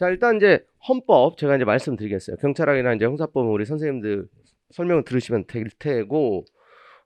자, 일단 이제 헌법 제가 이제 말씀드리겠어요. 경찰학이나 이제 형사법은 우리 선생님들 설명을 들으시면 될 테고,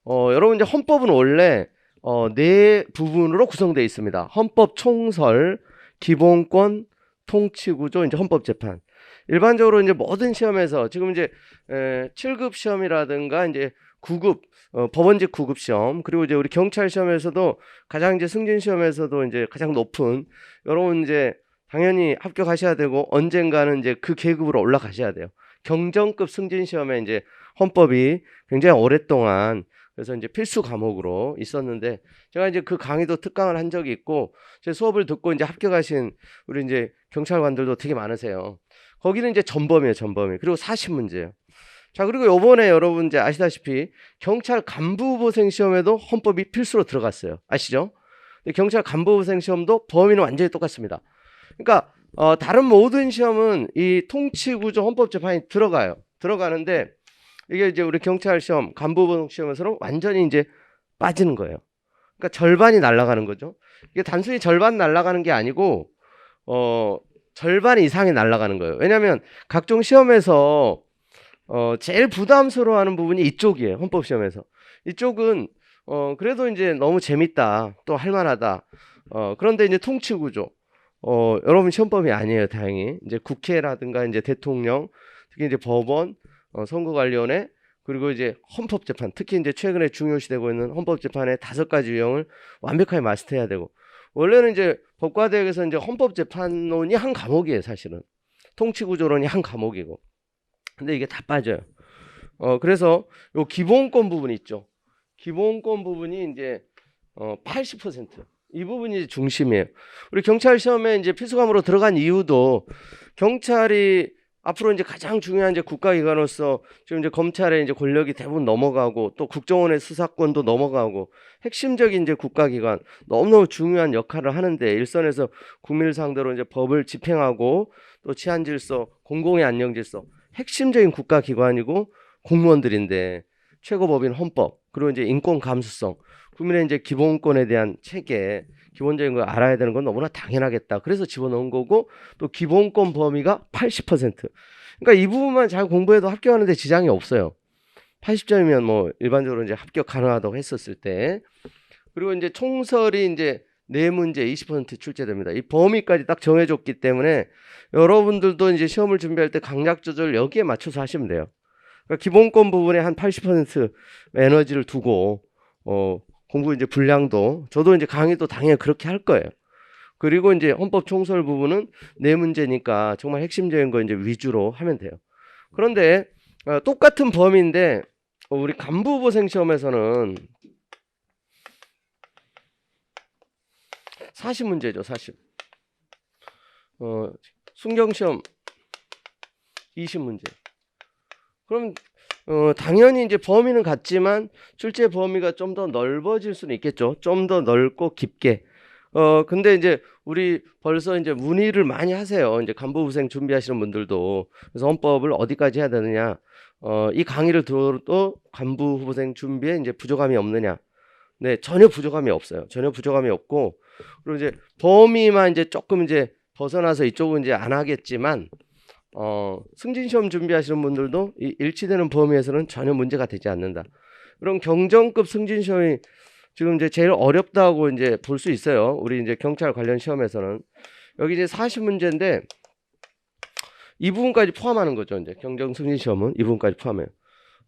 어, 여러분 이제 헌법은 원래 어, 네 부분으로 구성되어 있습니다. 헌법 총설, 기본권, 통치구조, 이제 헌법재판. 일반적으로 이제 모든 시험에서 지금 이제 에, 7급 시험이라든가 이제 9급 어, 법원직 9급 시험 그리고 이제 우리 경찰 시험에서도 가장 이제 승진 시험에서도 이제 가장 높은 여러분 이제 당연히 합격하셔야 되고 언젠가는 이제 그 계급으로 올라가셔야 돼요. 경정급 승진 시험에 이제 헌법이 굉장히 오랫동안 그래서 이제 필수 과목으로 있었는데 제가 이제 그 강의도 특강을 한 적이 있고 제 수업을 듣고 이제 합격하신 우리 이제 경찰관들도 되게 많으세요. 거기는 이제 전범이에요, 전범이. 그리고 40문제예요. 자, 그리고 요번에 여러분 이제 아시다시피 경찰 간부후보생 시험에도 헌법이 필수로 들어갔어요. 아시죠? 경찰 간부후보생 시험도 범위는 완전히 똑같습니다. 그러니까 어, 다른 모든 시험은 이 통치구조 헌법재판이 들어가요. 들어가는데 이게 이제 우리 경찰 시험, 간부후보생 시험에서는 완전히 이제 빠지는 거예요. 그러니까 절반이 날아가는 거죠. 이게 단순히 절반 날아가는 게 아니고 어 절반 이상이 날아가는 거예요. 왜냐하면 각종 시험에서 어 제일 부담스러워하는 부분이 이쪽이에요. 헌법 시험에서 이쪽은 어 그래도 이제 너무 재밌다, 또 할만하다. 어 그런데 이제 통치 구조, 어 여러분 시험법이 아니에요. 다행히 이제 국회라든가 이제 대통령, 특히 이제 법원, 어, 선거관리원회 그리고 이제 헌법재판, 특히 이제 최근에 중요시되고 있는 헌법재판의 다섯 가지 유형을 완벽하게 마스터해야 되고 원래는 이제 법과대학에서 이제 헌법재판론이 한 과목이에요, 사실은. 통치구조론이 한 과목이고. 근데 이게 다 빠져요. 어, 그래서 요 기본권 부분 있죠. 기본권 부분이 이제 어, 80%. 이 부분이 중심이에요. 우리 경찰 시험에 이제 필수과목으로 들어간 이유도 경찰이 앞으로 이제 가장 중요한 이제 국가기관으로서 지금 이제 검찰의 이제 권력이 대부분 넘어가고 또 국정원의 수사권도 넘어가고 핵심적인 이제 국가기관 너무너무 중요한 역할을 하는데 일선에서 국민을 상대로 이제 법을 집행하고 또 치안 질서, 공공의 안녕 질서 핵심적인 국가기관이고 공무원들인데 최고법인 헌법 그리고 이제 인권 감수성 국민의 이제 기본권에 대한 체계 기본적인 걸 알아야 되는 건 너무나 당연하겠다. 그래서 집어넣은 거고 또 기본권 범위가 80%. 그러니까 이 부분만 잘 공부해도 합격하는데 지장이 없어요. 80점이면 뭐 일반적으로 이제 합격 가능하다고 했었을 때 그리고 이제 총설이 이제 네 문제 20% 출제됩니다. 이 범위까지 딱 정해줬기 때문에 여러분들도 이제 시험을 준비할 때 강약 조절 여기에 맞춰서 하시면 돼요. 그러니까 기본권 부분에 한 80% 에너지를 두고 어 공부 이제 분량도 저도 이제 강의도 당연히 그렇게 할 거예요. 그리고 이제 헌법 총설 부분은 네 문제니까 정말 핵심적인 거 이제 위주로 하면 돼요. 그런데 어, 똑같은 범위인데 어, 우리 간부 후보생 시험에서는 40 문제죠, 40. 어, 순경 시험 20 문제. 그럼 어, 당연히 이제 범위는 같지만 출제 범위가 좀 더 넓어질 수는 있겠죠. 좀 더 넓고 깊게. 어, 근데 이제 우리 벌써 이제 문의를 많이 하세요. 이제 간부부생 준비하시는 분들도. 그래서 헌법을 어디까지 해야 되느냐. 어, 이 강의를 들어도 간부 후보생 준비에 이제 부족함이 없느냐. 네, 전혀 부족함이 없어요. 전혀 부족함이 없고. 그리고 이제 범위만 이제 조금 이제 벗어나서 이쪽은 이제 안 하겠지만 어, 승진 시험 준비하시는 분들도 이 일치되는 범위에서는 전혀 문제가 되지 않는다. 그럼 경정급 승진 시험이 지금 이제 제일 어렵다고 이제 볼 수 있어요. 우리 이제 경찰 관련 시험에서는 여기 이제 40문제인데 이 부분까지 포함하는 거죠. 이제 경정 승진 시험은 이 부분까지 포함해요.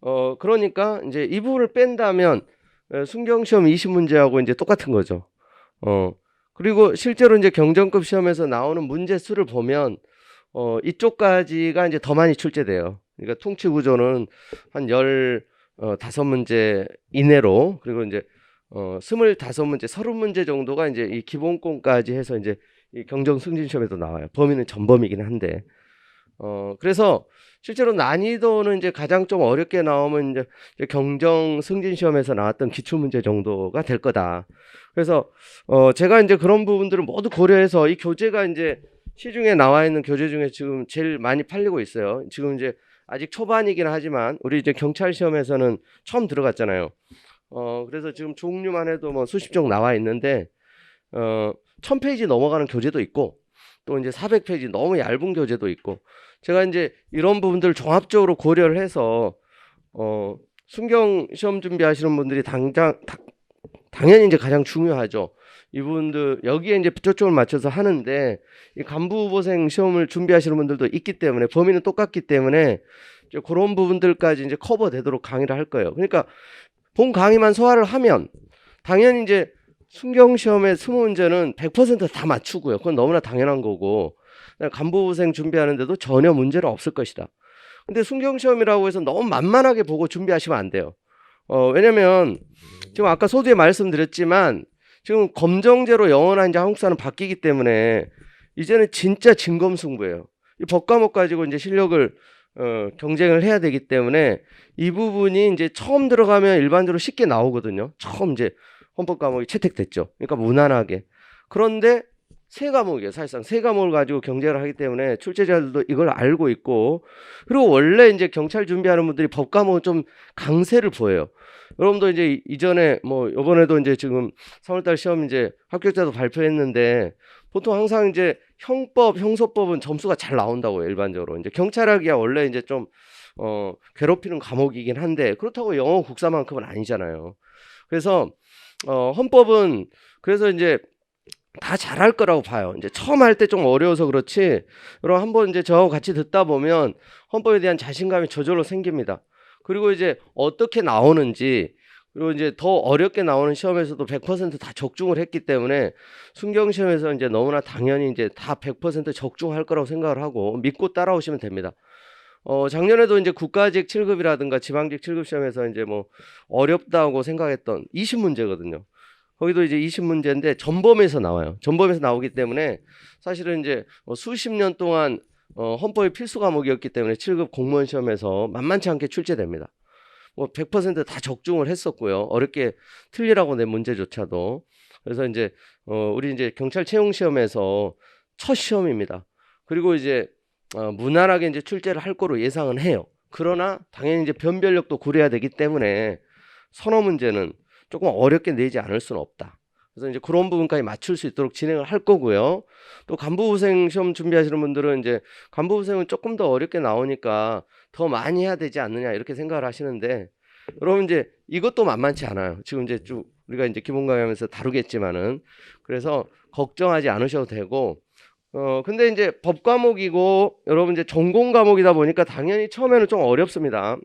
어, 그러니까 이제 이 부분을 뺀다면 에, 순경 시험 20문제하고 이제 똑같은 거죠. 어, 그리고 실제로 이제 경정급 시험에서 나오는 문제 수를 보면 어, 이쪽까지가 이제 더 많이 출제돼요. 그러니까 통치 구조는 한 열, 어, 다섯 문제 이내로, 그리고 이제, 어, 스물다섯 문제, 서른 문제 정도가 이제 이 기본권까지 해서 이제 이 경정 승진 시험에도 나와요. 범위는 전범이긴 한데. 어, 그래서 실제로 난이도는 이제 가장 좀 어렵게 나오면 이제 이제 경정 승진 시험에서 나왔던 기출 문제 정도가 될 거다. 그래서 어, 제가 이제 그런 부분들을 모두 고려해서 이 교재가 이제 시중에 나와 있는 교재 중에 지금 제일 많이 팔리고 있어요. 지금 이제 아직 초반이긴 하지만 우리 이제 경찰 시험에서는 처음 들어갔잖아요. 어 그래서 지금 종류만 해도 뭐 수십 종 나와 있는데 어천 페이지 넘어가는 교재도 있고 또 이제 400페이지 너무 얇은 교재도 있고 제가 이제 이런 부분들을 종합적으로 고려를 해서 어 순경 시험 준비하시는 분들이 당장 다- 당연히 이제 가장 중요하죠. 이분들 여기에 이제 초점을 맞춰서 하는데 이 간부 후보생 시험을 준비하시는 분들도 있기 때문에 범위는 똑같기 때문에 이제 그런 부분들까지 이제 커버되도록 강의를 할 거예요. 그러니까 본 강의만 소화를 하면 당연히 이제 순경 시험의 스무 문제는 100%다 맞추고요. 그건 너무나 당연한 거고 간부 후보생 준비하는데도 전혀 문제는 없을 것이다. 근데 순경 시험이라고 해서 너무 만만하게 보고 준비하시면 안 돼요. 어, 왜냐면 지금 아까 소두에 말씀드렸지만 지금 검정제로 영원한 이제 한국 사는 바뀌기 때문에 이제는 진짜 진검승부예요. 이 법과목 가지고 이제 실력을 어, 경쟁을 해야 되기 때문에 이 부분이 이제 처음 들어가면 일반적으로 쉽게 나오거든요. 처음 이제 헌법 과목이 채택됐죠. 그러니까 무난하게. 그런데 세 과목이에요. 사실상 세 과목을 가지고 경쟁을 하기 때문에 출제자들도 이걸 알고 있고 그리고 원래 이제 경찰 준비하는 분들이 법 과목은 좀 강세를 보여요. 여러분도 이제 이- 이전에 뭐 이번에도 이제 지금 3월달 시험 이제 합격자도 발표했는데 보통 항상 이제 형법, 형소법은 점수가 잘 나온다고요. 일반적으로 이제 경찰학이야 원래 이제 좀 어, 괴롭히는 과목이긴 한데 그렇다고 영어 국사만큼은 아니잖아요. 그래서 어, 헌법은 그래서 이제 다 잘할 거라고 봐요. 이제 처음 할 때 좀 어려워서 그렇지. 그럼 한번 이제 저하고 같이 듣다 보면 헌법에 대한 자신감이 저절로 생깁니다. 그리고 이제 어떻게 나오는지 그리고 이제 더 어렵게 나오는 시험에서도 100%다 적중을 했기 때문에 순경 시험에서 이제 너무나 당연히 이제 다 100% 적중할 거라고 생각을 하고 믿고 따라오시면 됩니다. 어, 작년에도 이제 국가직 7급이라든가 지방직 7급 시험에서 이제 뭐 어렵다고 생각했던 20문제거든요. 거기도 이제 20문제인데 전범에서 나와요. 전범에서 나오기 때문에 사실은 이제 뭐 수십 년 동안 어, 헌법의 필수 과목이었기 때문에 7급 공무원 시험에서 만만치 않게 출제됩니다. 뭐 100%다 적중을 했었고요. 어렵게 틀리라고 낸 문제조차도. 그래서 이제 어, 우리 이제 경찰 채용 시험에서 첫 시험입니다. 그리고 이제 어, 무난하게 이제 출제를 할 거로 예상은 해요. 그러나 당연히 이제 변별력도 고려해야 되기 때문에 선어 문제는 조금 어렵게 내지 않을 수는 없다. 그래서 이제 그런 부분까지 맞출 수 있도록 진행을 할 거고요. 또 간부후생 시험 준비하시는 분들은 이제 간부후생은 조금 더 어렵게 나오니까 더 많이 해야 되지 않느냐 이렇게 생각을 하시는데 여러분 이제 이것도 만만치 않아요. 지금 이제 쭉 우리가 이제 기본 강의하면서 다루겠지만은 그래서 걱정하지 않으셔도 되고 어 근데 이제 법 과목이고 여러분 이제 전공 과목이다 보니까 당연히 처음에는 좀 어렵습니다.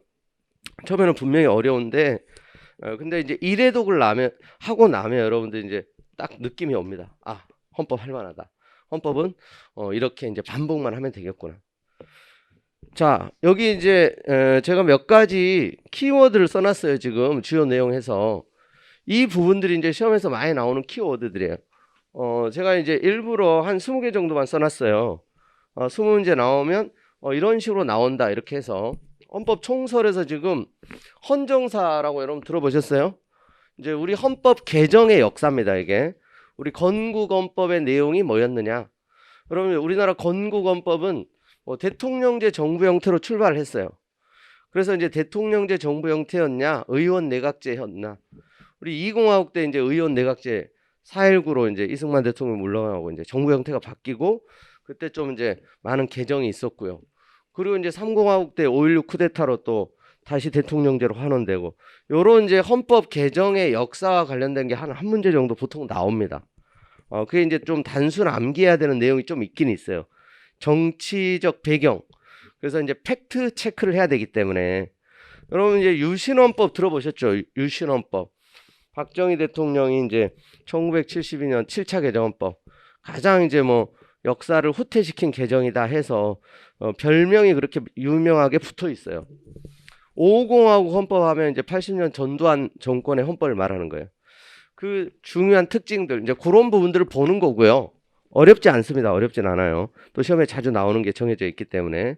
처음에는 분명히 어려운데 어 근데 이제 일회독을 나면 하고 나면 여러분들 이제 딱 느낌이 옵니다. 아 헌법 할 만하다. 헌법은 어 이렇게 이제 반복만 하면 되겠구나. 자 여기 이제 에, 제가 몇 가지 키워드를 써놨어요 지금 주요 내용에서 이 부분들이 이제 시험에서 많이 나오는 키워드들이에요. 어 제가 이제 일부러 한 20개 정도만 써놨어요. 어 20문제 나오면 어, 이런 식으로 나온다 이렇게 해서 헌법 총설에서 지금 헌정사라고 여러분 들어보셨어요? 이제 우리 헌법 개정의 역사입니다 이게 우리 건국헌법의 내용이 뭐였느냐? 여러분 우리나라 건국헌법은 뭐 대통령제 정부 형태로 출발을 했어요. 그래서 이제 대통령제 정부 형태였냐, 의원 내각제였나? 우리 이공화국 때 이제 의원 내각제 4.19로 이제 이승만 대통령 물러나고 이제 정부 형태가 바뀌고 그때 좀 이제 많은 개정이 있었고요. 그리고 이제 3공화국 때 5.16 쿠데타로 또 다시 대통령제로 환원되고 요런 이제 헌법 개정의 역사와 관련된 게 한 한 문제 정도 보통 나옵니다. 어 그게 이제 좀 단순 암기해야 되는 내용이 좀 있긴 있어요. 정치적 배경. 그래서 이제 팩트 체크를 해야 되기 때문에 여러분 이제 유신헌법 들어보셨죠? 유- 유신헌법. 박정희 대통령이 이제 1972년 7차 개정헌법 가장 이제 뭐 역사를 후퇴시킨 개정이다 해서 어, 별명이 그렇게 유명하게 붙어 있어요. 550하고 헌법하면 이제 80년 전두환 정권의 헌법을 말하는 거예요. 그 중요한 특징들 이제 그런 부분들을 보는 거고요. 어렵지 않습니다. 어렵진 않아요. 또 시험에 자주 나오는 게 정해져 있기 때문에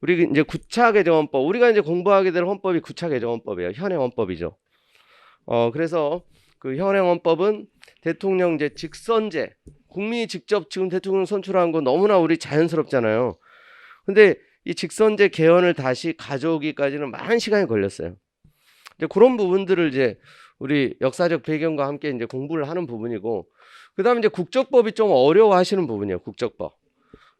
우리 이제 9차 개정 헌법 우리가 이제 공부하게 될 헌법이 9차 개정 헌법이에요. 현행 헌법이죠. 어 그래서 그 현행 헌법은 대통령제 직선제 국민이 직접 지금 대통령 선출한 거 너무나 우리 자연스럽잖아요. 근데 이 직선제 개헌을 다시 가져오기까지는 많은 시간이 걸렸어요. 이제 그런 부분들을 이제 우리 역사적 배경과 함께 이제 공부를 하는 부분이고 그 다음에 이제 국적법이 좀 어려워하시는 부분이에요. 국적법.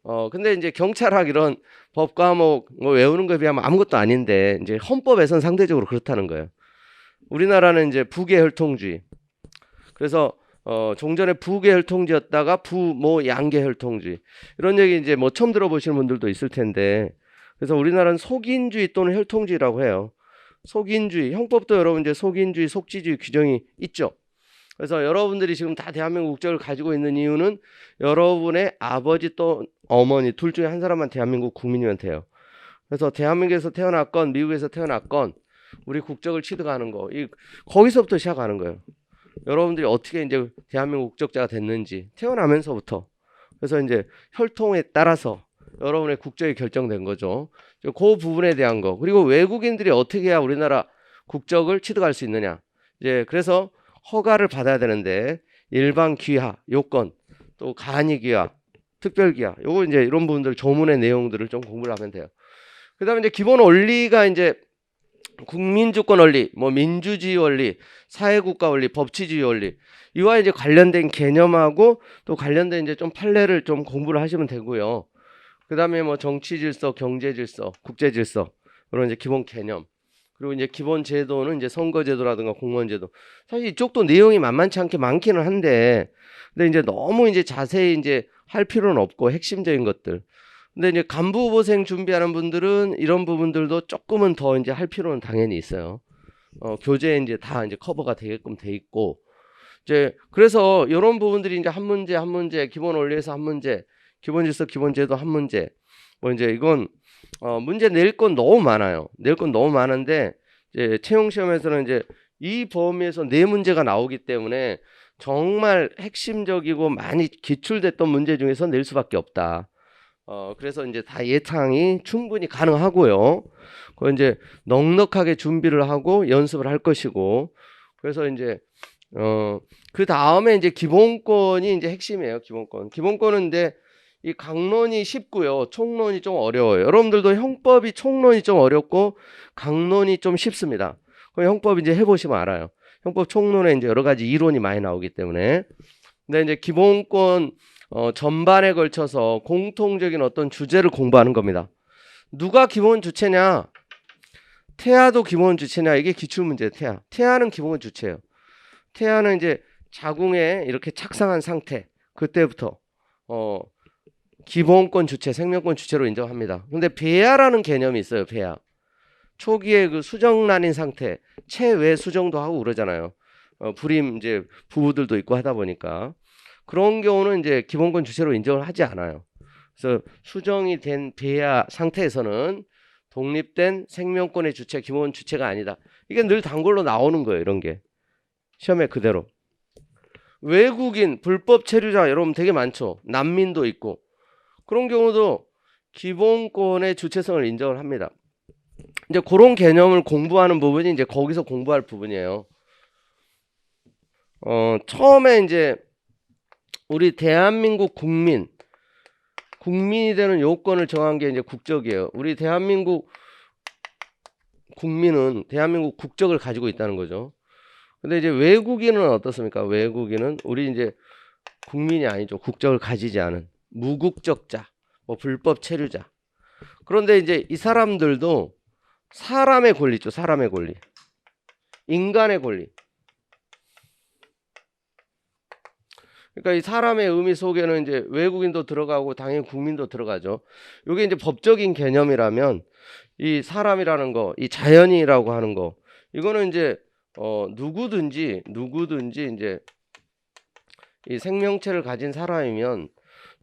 어 근데 이제 경찰학 이런 법 과목 뭐 외우는 거에 비하면 아무것도 아닌데 이제 헌법에선 상대적으로 그렇다는 거예요. 우리나라는 이제 부계혈통주의. 그래서 어 종전에 부계혈통주의였다가 부모 양계혈통주의 이런 얘기 이제 뭐 처음 들어보시는 분들도 있을 텐데 그래서 우리나라는 속인주의 또는 혈통주의라고 해요. 속인주의 형법도 여러분 이제 속인주의, 속지주의 규정이 있죠. 그래서 여러분들이 지금 다 대한민국 국적을 가지고 있는 이유는 여러분의 아버지 또 어머니 둘 중에 한 사람만 대한민국 국민이면 돼요. 그래서 대한민국에서 태어났건 미국에서 태어났건 우리 국적을 취득하는 거, 이 거기서부터 시작하는 거예요. 여러분들이 어떻게 이제 대한민국 국적자가 됐는지 태어나면서부터 그래서 이제 혈통에 따라서 여러분의 국적이 결정된 거죠. 그 부분에 대한 거 그리고 외국인들이 어떻게 해야 우리나라 국적을 취득할 수 있느냐. 이제 그래서 허가를 받아야 되는데 일반 귀하 요건 또 간이 귀하 특별 귀하 요거 이제 이런 부분들 조문의 내용들을 좀 공부를 하면 돼요. 그다음에 이제 기본 원리가 이제 국민주권 원리, 뭐 민주주의 원리, 사회국가 원리, 법치주의 원리. 이와 이제 관련된 개념하고 또 관련된 이제 좀 판례를 좀 공부를 하시면 되고요. 그다음에 뭐 정치 질서, 경제 질서, 국제 질서 그런 이제 기본 개념. 그리고 이제 기본 제도는 이제 선거 제도라든가 공무원 제도. 사실 이쪽도 내용이 만만치 않게 많기는 한데 근데 이제 너무 이제 자세히 이제 할 필요는 없고 핵심적인 것들 근데 이제 간부 후보생 준비하는 분들은 이런 부분들도 조금은 더 이제 할 필요는 당연히 있어요. 어, 교재에 이제 다 이제 커버가 되게끔 돼 있고 이제 그래서 이런 부분들이 이제 한 문제 한 문제 기본 원리에서 한 문제 기본 질서 기본 제도 한 문제 뭐 이제 이건 어, 문제 낼 건 너무 많아요. 낼 건 너무 많은데 이제 채용 시험에서는 이제 이 범위에서 네 문제가 나오기 때문에 정말 핵심적이고 많이 기출됐던 문제 중에서 낼 수밖에 없다. 어, 그래서 이제 다 예상이 충분히 가능하고요. 그 이제 넉넉하게 준비를 하고 연습을 할 것이고, 그래서 이제 어, 그 다음에 이제 기본권이 이제 핵심이에요. 기본권. 기본권은 이제 이 강론이 쉽고요. 총론이 좀 어려워요. 여러분들도 형법이 총론이 좀 어렵고 강론이 좀 쉽습니다. 그럼 형법 이제 해보시면 알아요. 형법 총론에 이제 여러 가지 이론이 많이 나오기 때문에. 근데 이제 기본권 어, 전반에 걸쳐서 공통적인 어떤 주제를 공부하는 겁니다. 누가 기본 주체냐? 태아도 기본 주체냐? 이게 기출 문제 태아. 태아는 기본 주체예요. 태아는 이제 자궁에 이렇게 착상한 상태. 그때부터 어 기본권 주체, 생명권 주체로 인정합니다. 근데 배아라는 개념이 있어요. 배아. 초기에 그 수정란인 상태, 체외 수정도 하고 그러잖아요. 어, 불임 이제 부부들도 있고 하다 보니까 그런 경우는 이제 기본권 주체로 인정을 하지 않아요. 그래서 수정이 된 배아 상태에서는 독립된 생명권의 주체, 기본 주체가 아니다. 이게 늘 단골로 나오는 거예요. 이런 게 시험에 그대로. 외국인 불법 체류자 여러분 되게 많죠. 난민도 있고 그런 경우도 기본권의 주체성을 인정을 합니다. 이제 그런 개념을 공부하는 부분이 이제 거기서 공부할 부분이에요. 어, 처음에 이제 우리 대한민국 국민 국민이 되는 요건을 정한 게 이제 국적이에요. 우리 대한민국 국민은 대한민국 국적을 가지고 있다는 거죠. 근데 이제 외국인은 어떻습니까? 외국인은 우리 이제 국민이 아니죠. 국적을 가지지 않은 무국적자, 뭐 불법 체류자. 그런데 이제 이 사람들도 사람의 권리죠. 사람의 권리. 인간의 권리. 그러니까 이 사람의 의미 속에는 이제 외국인도 들어가고 당연히 국민도 들어가죠. 이게 이제 법적인 개념이라면 이 사람이라는 거, 이 자연이라고 하는 거, 이거는 이제 어 누구든지 누구든지 이제 이 생명체를 가진 사람이면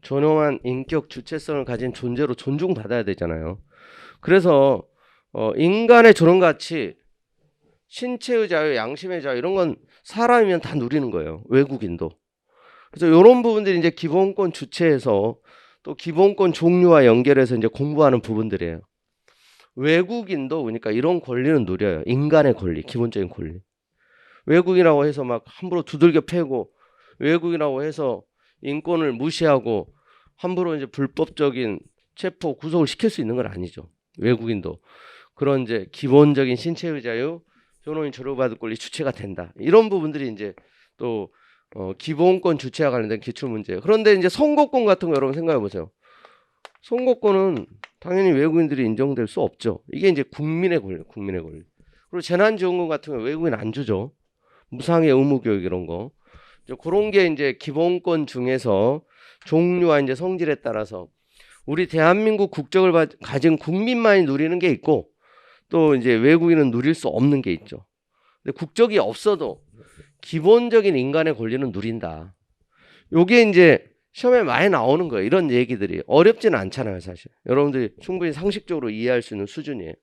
존엄한 인격 주체성을 가진 존재로 존중받아야 되잖아요. 그래서 어 인간의 저런 가치 신체의 자유, 양심의 자유 이런 건 사람이면 다 누리는 거예요. 외국인도. 그래서 이런 부분들이 이제 기본권 주체에서 또 기본권 종류와 연결해서 이제 공부하는 부분들이에요. 외국인도 그러니까 이런 권리는 누려요. 인간의 권리, 기본적인 권리. 외국이라고 해서 막 함부로 두들겨 패고 외국이라고 해서 인권을 무시하고 함부로 이제 불법적인 체포 구속을 시킬 수 있는 건 아니죠. 외국인도 그런 이제 기본적인 신체의 자유, 존엄인 조력받을 권리 주체가 된다. 이런 부분들이 이제 또 어, 기본권 주체와 관련된 기출 문제예요. 그런데 이제 선거권 같은 거 여러분 생각해 보세요. 선거권은 당연히 외국인들이 인정될 수 없죠. 이게 이제 국민의 권리, 국민의 권리. 그리고 재난지원금 같은 거 외국인 안 주죠. 무상의 의무교육 이런 거. 이제 그런 게 이제 기본권 중에서 종류와 이제 성질에 따라서 우리 대한민국 국적을 바- 가진 국민만이 누리는 게 있고 또 이제 외국인은 누릴 수 없는 게 있죠. 근데 국적이 없어도 기본적인 인간의 권리는 누린다. 요게 이제 시험에 많이 나오는 거예요. 이런 얘기들이 어렵지는 않잖아요, 사실. 여러분들이 충분히 상식적으로 이해할 수 있는 수준이에요.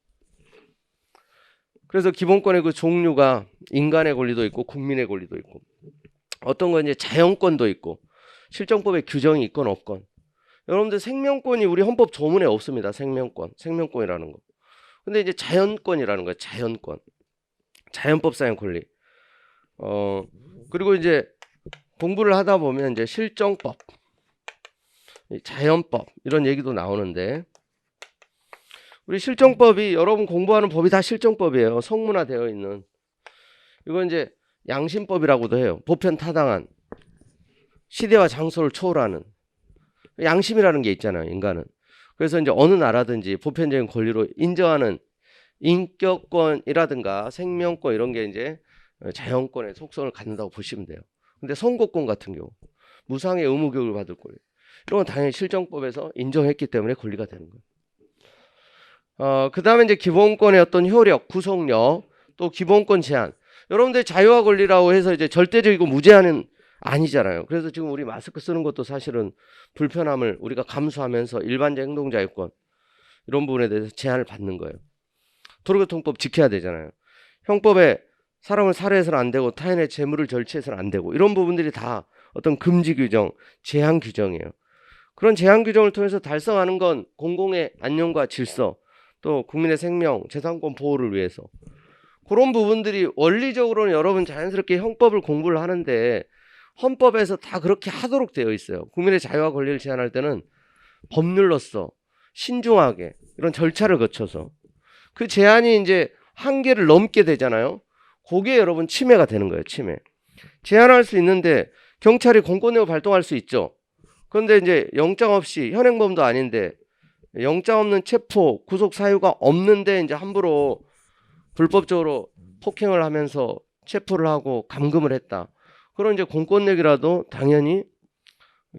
그래서 기본권의 그 종류가 인간의 권리도 있고 국민의 권리도 있고 어떤 건 이제 자연권도 있고 실정법에 규정이 있건 없건 여러분들 생명권이 우리 헌법 조문에 없습니다. 생명권, 생명권이라는 거. 근데 이제 자연권이라는 거예요. 자연권, 자연법상의 권리. 어 그리고 이제 공부를 하다 보면 이제 실정법, 이 자연법 이런 얘기도 나오는데 우리 실정법이 여러분 공부하는 법이 다 실정법이에요. 성문화되어 있는 이건 이제 양심법이라고도 해요. 보편 타당한 시대와 장소를 초월하는 양심이라는 게 있잖아요. 인간은 그래서 이제 어느 나라든지 보편적인 권리로 인정하는 인격권이라든가 생명권 이런 게 이제 자연권의 속성을 갖는다고 보시면 돼요. 근데 선거권 같은 경우 무상의 의무 교육을 받을 권리 이런 건 당연히 실정법에서 인정했기 때문에 권리가 되는 거예요. 어, 그 다음에 이제 기본권의 어떤 효력, 구속력, 또 기본권 제한. 여러분들 자유와 권리라고 해서 이제 절대적이고 무제한은 아니잖아요. 그래서 지금 우리 마스크 쓰는 것도 사실은 불편함을 우리가 감수하면서 일반적 행동 자유권 이런 부분에 대해서 제한을 받는 거예요. 도로교통법 지켜야 되잖아요. 형법에 사람을 살해해서는 안 되고 타인의 재물을 절취해서는 안 되고 이런 부분들이 다 어떤 금지 규정, 제한 규정이에요. 그런 제한 규정을 통해서 달성하는 건 공공의 안녕과 질서, 또 국민의 생명, 재산권 보호를 위해서 그런 부분들이 원리적으로는 여러분 자연스럽게 형법을 공부를 하는데 헌법에서 다 그렇게 하도록 되어 있어요. 국민의 자유와 권리를 제한할 때는 법률로서 신중하게 이런 절차를 거쳐서 그 제한이 이제 한계를 넘게 되잖아요. 그게 여러분 침해가 되는 거예요. 침해. 제한할 수 있는데 경찰이 공권력을 발동할 수 있죠. 그런데 이제 영장 없이 현행범도 아닌데 영장 없는 체포, 구속 사유가 없는데 이제 함부로 불법적으로 폭행을 하면서 체포를 하고 감금을 했다. 그런 이제 공권력이라도 당연히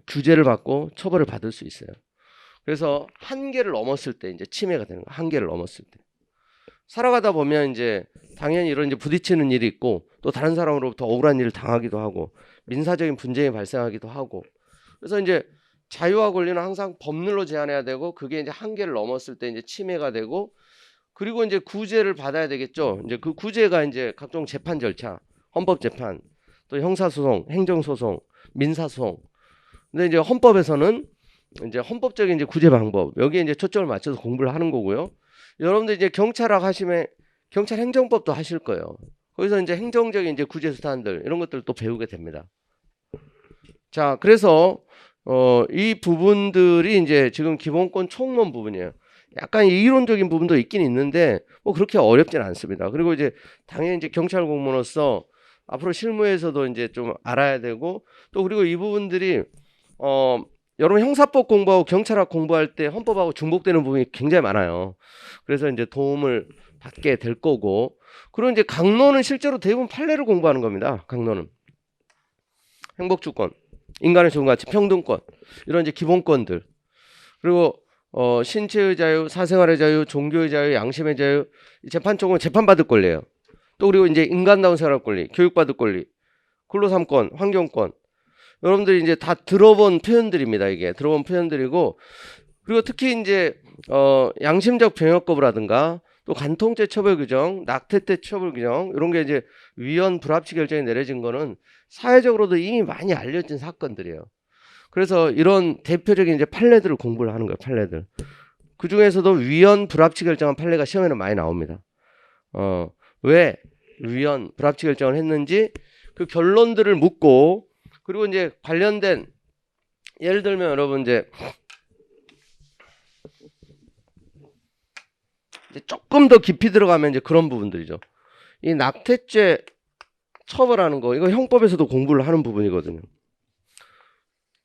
규제를 받고 처벌을 받을 수 있어요. 그래서 한계를 넘었을 때 이제 침해가 되는 거예요. 한계를 넘었을 때. 살아가다 보면 이제 당연히 이런 이제 부딪히는 일이 있고 또 다른 사람으로부터 억울한 일을 당하기도 하고 민사적인 분쟁이 발생하기도 하고 그래서 이제 자유와 권리는 항상 법률로 제한해야 되고 그게 이제 한계를 넘었을 때 이제 침해가 되고 그리고 이제 구제를 받아야 되겠죠. 이제 그 구제가 이제 각종 재판 절차, 헌법 재판, 또 형사 소송, 행정 소송, 민사 소송. 근데 이제 헌법에서는 이제 헌법적인 이제 구제 방법 여기에 이제 초점을 맞춰서 공부를 하는 거고요. 여러분들 이제 경찰학 하시면 경찰 행정법도 하실 거예요. 거기서 이제 행정적인 이제 구제 수단들 이런 것들 또 배우게 됩니다. 자, 그래서 어, 이 부분들이 이제 지금 기본권 총론 부분이에요. 약간 이론적인 부분도 있긴 있는데 뭐 그렇게 어렵진 않습니다. 그리고 이제 당연히 이제 경찰 공무원으로서 앞으로 실무에서도 이제 좀 알아야 되고 또 그리고 이 부분들이 어 여러분 형사법 공부하고 경찰학 공부할 때 헌법하고 중복되는 부분이 굉장히 많아요. 그래서 이제 도움을 받게 될 거고 그리고 이제 강론은 실제로 대부분 판례를 공부하는 겁니다. 강론은 행복주권, 인간의 좋은 가치, 평등권 이런 이제 기본권들 그리고 어, 신체의 자유, 사생활의 자유, 종교의 자유, 양심의 자유, 이 재판 쪽은 재판받을 권리예요. 또 그리고 이제 인간다운 생활 권리, 교육받을 권리, 근로삼권, 환경권. 여러분들이 이제 다 들어본 표현들입니다. 이게 들어본 표현들이고 그리고 특히 이제 어, 양심적 병역 거부라든가 또 간통죄 처벌 규정, 낙태죄 처벌 규정 이런 게 이제 위헌 불합치 결정이 내려진 거는 사회적으로도 이미 많이 알려진 사건들이에요. 그래서 이런 대표적인 이제 판례들을 공부를 하는 거예요. 판례들. 그 중에서도 위헌 불합치 결정한 판례가 시험에는 많이 나옵니다. 어, 왜 위헌 불합치 결정을 했는지 그 결론들을 묻고 그리고 이제 관련된 예를 들면 여러분 이제 조금 더 깊이 들어가면 이제 그런 부분들이죠. 이 낙태죄 처벌하는 거 이거 형법에서도 공부를 하는 부분이거든요.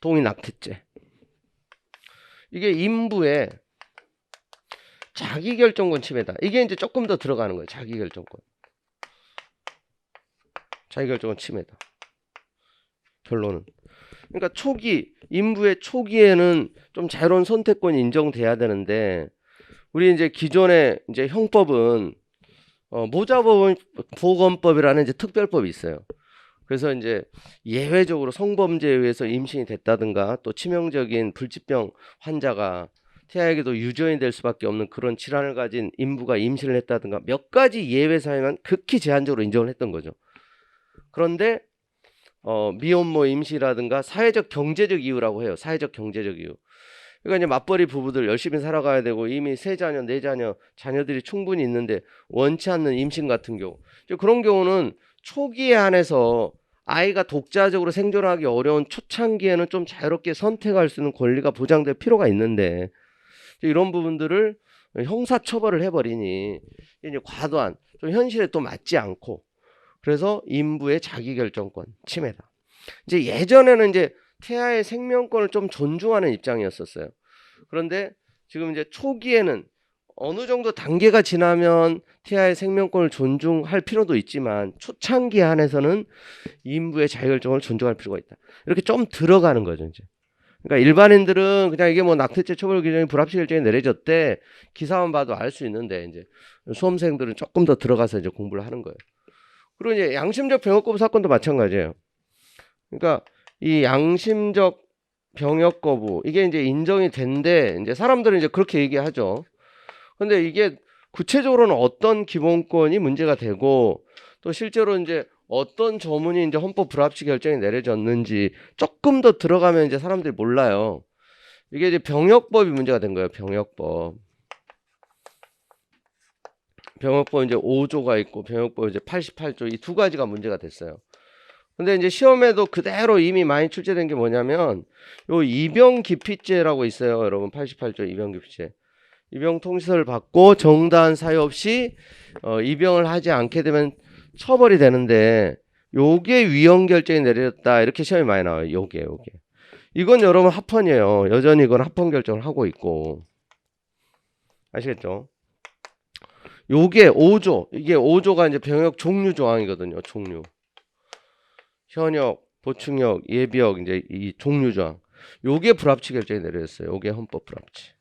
동의 낙태죄. 이게 인부의 자기결정권 침해다. 이게 이제 조금 더 들어가는 거예요. 자기결정권. 자기결정권 침해다. 결론은. 그러니까 초기 인부의 초기에는 좀 자유로운 선택권이 인정돼야 되는데 우리 이제 기존의 이제 형법은 어, 모자보건 보건법이라는 이제 특별법이 있어요. 그래서 이제 예외적으로 성범죄에 의해서 임신이 됐다든가 또 치명적인 불치병 환자가 태아에게도 유전이 될 수밖에 없는 그런 질환을 가진 인부가 임신을 했다든가 몇 가지 예외 사유만 극히 제한적으로 인정을 했던 거죠. 그런데 어, 미혼모 임신이라든가 사회적 경제적 이유라고 해요. 사회적 경제적 이유. 그러니까 이제 맞벌이 부부들 열심히 살아가야 되고 이미 세 자녀, 네 자녀, 자녀들이 충분히 있는데 원치 않는 임신 같은 경우. 그런 경우는 초기에 한해서 아이가 독자적으로 생존하기 어려운 초창기에는 좀 자유롭게 선택할 수 있는 권리가 보장될 필요가 있는데 이런 부분들을 형사 처벌을 해버리니 이제 과도한 좀 현실에 또 맞지 않고 그래서 인부의 자기결정권 침해다. 이제 예전에는 이제 태아의 생명권을 좀 존중하는 입장이었었어요. 그런데 지금 이제 초기에는 어느 정도 단계가 지나면 태아의 생명권을 존중할 필요도 있지만 초창기에 한해서는 인부의 자유결정을 존중할 필요가 있다. 이렇게 좀 들어가는 거죠, 이제. 그러니까 일반인들은 그냥 이게 뭐 낙태죄 처벌 규정이 불합치 결정이 내려졌대 기사만 봐도 알 수 있는데 이제 수험생들은 조금 더 들어가서 이제 공부를 하는 거예요. 그리고 이제 양심적 병역 거부 사건도 마찬가지예요. 그러니까 이 양심적 병역 거부 이게 이제 인정이 된데 이제 사람들은 이제 그렇게 얘기하죠. 근데 이게 구체적으로는 어떤 기본권이 문제가 되고 또 실제로 이제 어떤 조문이 이제 헌법 불합치 결정이 내려졌는지 조금 더 들어가면 이제 사람들이 몰라요. 이게 이제 병역법이 문제가 된 거예요. 병역법. 병역법 이제 5조가 있고 병역법 이제 88조 이 두 가지가 문제가 됐어요. 근데 이제 시험에도 그대로 이미 많이 출제된 게 뭐냐면 요 입영 기피죄라고 있어요. 여러분 88조 입영 기피죄. 입영 통지서를 받고 정당한 사유 없이 어, 입영을 하지 않게 되면 처벌이 되는데 요게 위헌 결정이 내려졌다 이렇게 시험이 많이 나와요. 요게 요게. 이건 여러분 합헌이에요. 여전히 이건 합헌 결정을 하고 있고 아시겠죠? 요게 5조 이게 5조가 이제 병역 종류 조항이거든요. 종류. 현역, 보충역, 예비역 이제 이 종류 조항. 요게 불합치 결정이 내려졌어요. 요게 헌법 불합치.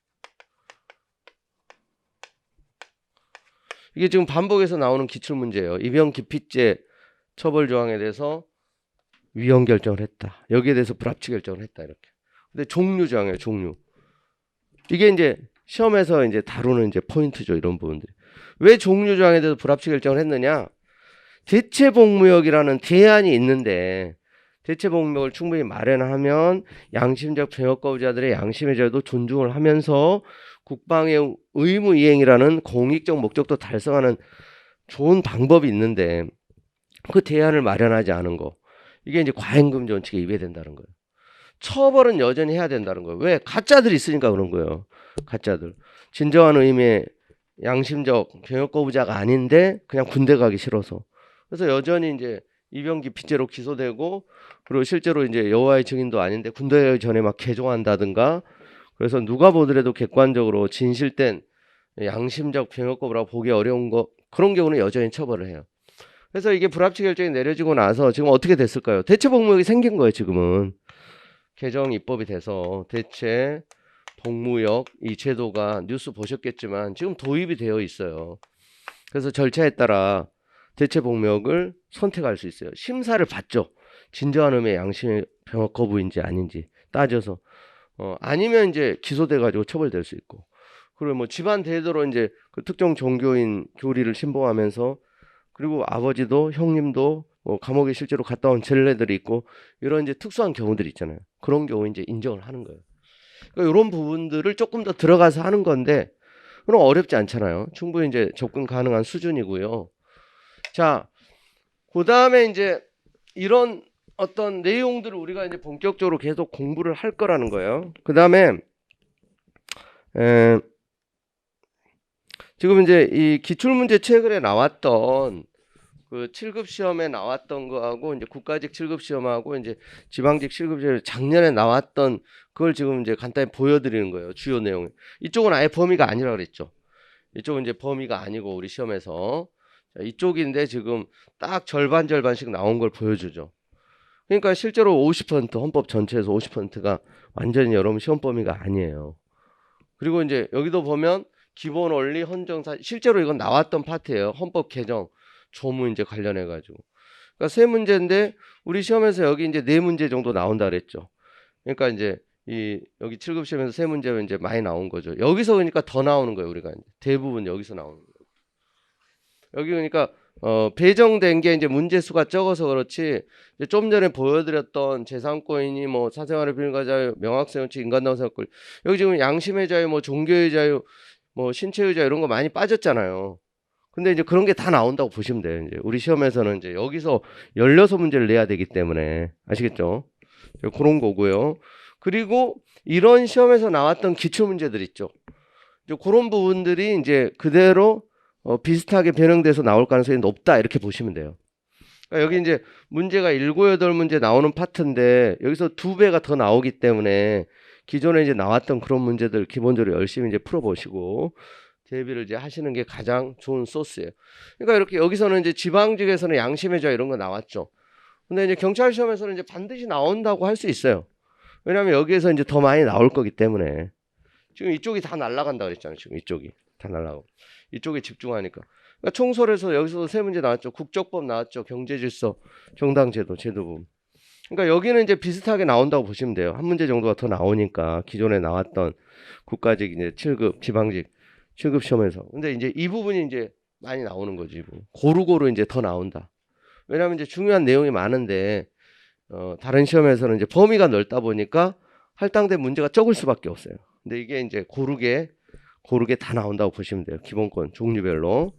이게 지금 반복해서 나오는 기출 문제예요. 입영 기피죄 처벌 조항에 대해서 위헌 결정을 했다. 여기에 대해서 불합치 결정을 했다 이렇게. 근데 종류 조항이에요. 종류. 이게 이제 시험에서 이제 다루는 이제 포인트죠. 이런 부분들이. 왜 종류 조항에 대해서 불합치 결정을 했느냐? 대체 복무역이라는 대안이 있는데 대체 복무역을 충분히 마련하면 양심적 병역 거부자들의 양심의 자유도 존중을 하면서 국방의 의무 이행이라는 공익적 목적도 달성하는 좋은 방법이 있는데 그 대안을 마련하지 않은 거 이게 이제 과잉금지 원칙에 위배된다는 거예요. 처벌은 여전히 해야 된다는 거예요. 왜 가짜들이 있으니까 그런 거예요. 가짜들 진정한 의미의 양심적 병역 거부자가 아닌데 그냥 군대 가기 싫어서 그래서 여전히 이제 이병기 피죄로 기소되고 그리고 실제로 이제 여호와의 증인도 아닌데 군대 전에 막 개종한다든가 그래서 누가 보더라도 객관적으로 진실된 양심적 병역 거부라고 보기 어려운 거 그런 경우는 여전히 처벌을 해요. 그래서 이게 불합치 결정이 내려지고 나서 지금 어떻게 됐을까요? 대체 복무역이 생긴 거예요, 지금은. 개정 입법이 돼서 대체 복무역 이 제도가 뉴스 보셨겠지만 지금 도입이 되어 있어요. 그래서 절차에 따라 대체 복무역을 선택할 수 있어요. 심사를 받죠. 진정한 의미의 양심의 병역 거부인지 아닌지 따져서 어 아니면 이제 기소돼 가지고 처벌될 수 있고 그리고 뭐 집안 대대로 이제 그 특정 종교인 교리를 신봉하면서 그리고 아버지도 형님도 뭐 감옥에 실제로 갔다 온 젤레들이 있고 이런 이제 특수한 경우들이 있잖아요. 그런 경우 이제 인정을 하는 거예요. 그러니까 이런 부분들을 조금 더 들어가서 하는 건데 그럼 어렵지 않잖아요. 충분히 이제 접근 가능한 수준이고요. 자, 그 다음에 이제 이런 어떤 내용들을 우리가 이제 본격적으로 계속 공부를 할 거라는 거예요. 그 다음에 에, 지금 이제 이 기출문제 최근에 나왔던 그 7급 시험에 나왔던 거하고 이제 국가직 7급 시험하고 이제 지방직 7급 시험 작년에 나왔던 그걸 지금 이제 간단히 보여드리는 거예요. 주요 내용. 이쪽은 아예 범위가 아니라 그랬죠. 이쪽은 이제 범위가 아니고 우리 시험에서 자, 이쪽인데 지금 딱 절반 절반씩 나온 걸 보여주죠. 그러니까 실제로 50% 헌법 전체에서 50%가 완전히 여러분 시험 범위가 아니에요. 그리고 이제 여기도 보면 기본 원리 헌정사 실제로 이건 나왔던 파트예요. 헌법 개정 조문 이제 관련해 가지고. 그러니까 세 문제인데 우리 시험에서 여기 이제 네 문제 정도 나온다 그랬죠. 그러니까 이제 이 여기 7급 시험에서 세 문제가 이제 많이 나온 거죠. 여기서 그러니까 더 나오는 거예요, 우리가. 대부분 여기서 나오는 거예요. 여기 그러니까 어 배정된 게 이제 문제 수가 적어서 그렇지 좀 전에 보여드렸던 재산권이니 뭐 사생활의 비밀과 자유, 명확성 원칙, 인간다운 생각권 여기 지금 양심의 자유, 뭐 종교의 자유, 뭐 신체의 자유 이런 거 많이 빠졌잖아요. 근데 이제 그런 게 다 나온다고 보시면 돼요. 이제 우리 시험에서는 이제 여기서 16문제를 내야 되기 때문에 아시겠죠? 그런 거고요. 그리고 이런 시험에서 나왔던 기출 문제들 있죠. 이제 그런 부분들이 이제 그대로 어, 비슷하게 변형돼서 나올 가능성이 높다 이렇게 보시면 돼요. 그러니까 여기 이제 문제가 일곱 여덟 문제 나오는 파트인데 여기서 두 배가 더 나오기 때문에 기존에 이제 나왔던 그런 문제들 기본적으로 열심히 이제 풀어보시고 대비를 이제 하시는 게 가장 좋은 소스예요. 그러니까 이렇게 여기서는 이제 지방직에서는 양심의 자 이런 거 나왔죠. 근데 이제 경찰 시험에서는 이제 반드시 나온다고 할 수 있어요. 왜냐하면 여기에서 이제 더 많이 나올 거기 때문에 지금 이쪽이 다 날라간다 그랬잖아요. 지금 이쪽이 다 날라가고 이쪽에 집중하니까. 그러니까 총설에서 여기서도 세 문제 나왔죠. 국적법 나왔죠. 경제질서, 정당제도, 제도부. 그러니까 여기는 이제 비슷하게 나온다고 보시면 돼요. 한 문제 정도가 더 나오니까 기존에 나왔던 국가직 이제 7급 지방직 7급 시험에서. 근데 이제 이 부분이 이제 많이 나오는 거지. 이 부분. 고루고루 이제 더 나온다. 왜냐하면 이제 중요한 내용이 많은데 어, 다른 시험에서는 이제 범위가 넓다 보니까 할당된 문제가 적을 수밖에 없어요. 근데 이게 이제 고르게 고르게 다 나온다고 보시면 돼요. 기본권 종류별로.